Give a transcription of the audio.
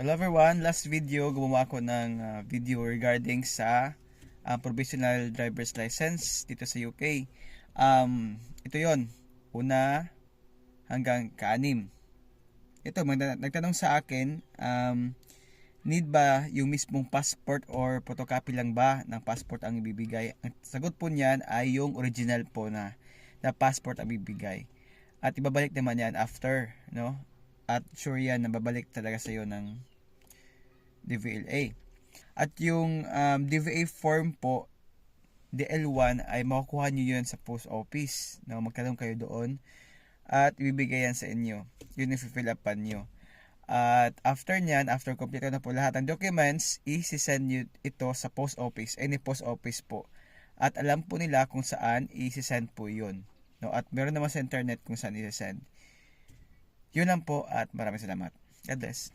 Hello everyone, last video gumawa ako ng uh, video regarding sa uh, provisional driver's license dito sa UK. Um, ito yon una hanggang kaanim. Ito, nagtanong sa akin, um, need ba yung mismong passport or photocopy lang ba ng passport ang ibibigay? Ang sagot po niyan ay yung original po na, na passport ang ibibigay. At ibabalik naman yan after, no? At sure yan na babalik talaga sa iyo ng DVLA. At yung um, DVA form po, DL1 ay makukuha nyo yun sa post office. No? Magkaroon kayo doon at ibibigay yan sa inyo. Yun yung fill upan nyo. At after nyan, after complete na po lahat ng documents, isi-send nyo ito sa post office, any post office po. At alam po nila kung saan isi-send po yun. No? At meron naman sa internet kung saan isi-send. Yun lang po at maraming salamat. God bless.